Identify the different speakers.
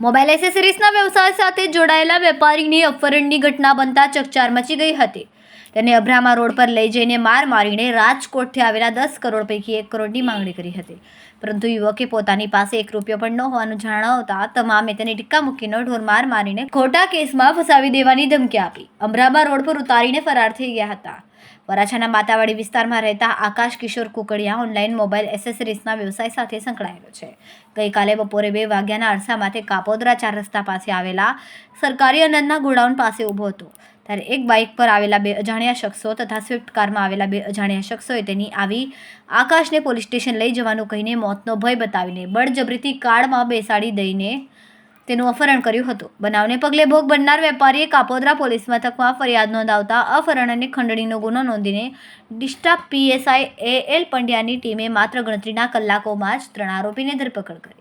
Speaker 1: Mobile એસેસરીઝના વ્યવસાય સાથે જોડાયેલા વેપારીની અપહરણની ઘટના બનતા ચકચાર મચી ગઈ હતી. તેને અભ્રામા રોડ પર લઈ જઈને માર મારીને રાજકોટથી આવેલા દસ કરોડ પૈકી એક કરોડની માંગણી કરી હતી. પરંતુ યુવકે પોતાની પાસે એક રૂપિયો પણ ન હોવાનું જણાવતા તમામે તેને ટીક્કા મૂકીને ઢોર માર મારીને ખોટા કેસમાં ફસાવી દેવાની ધમકી આપી. અમરાબા રોડ પર ઉતારીને ફરાર થઈ ગયા હતા. વરાછાના માતાવાડી વિસ્તારમાં રહેતા આકાશ કિશોર કુકડિયા ઓનલાઈન મોબાઈલ એસેસરીઝના વ્યવસાય સાથે સંકળાયેલો છે. ગઈકાલે બપોરે બે વાગ્યાના અરસામાં તે કાપોદરા ચાર રસ્તા પાસે આવેલા સરકારી અનંતના ગોડાઉન પાસે ઊભો હતો. ત્યારે એક બાઇક પર આવેલા બે અજાણ્યા શખ્સો તથા સ્વિફ્ટ કારમાં આવેલા બે અજાણ્યા શખ્સોએ તેની આવી આકાશને પોલીસ સ્ટેશન લઈ જવાનું કહીને મોતનો ભય બતાવીને બળજબરીથી કારમાં બેસાડી દઈને તેનું અપહરણ કર્યું હતું. બનાવને પગલે ભોગ બનનાર વેપારીએ કાપોદરા પોલીસ મથકમાં ફરિયાદ નોંધાવતા અપહરણ અને ખંડણીનો ગુનો નોંધીને D staff PSI A L પંડ્યાની ટીમે માત્ર ગણતરીના કલાકોમાં જ ત્રણ આરોપીને ધરપકડ કરી.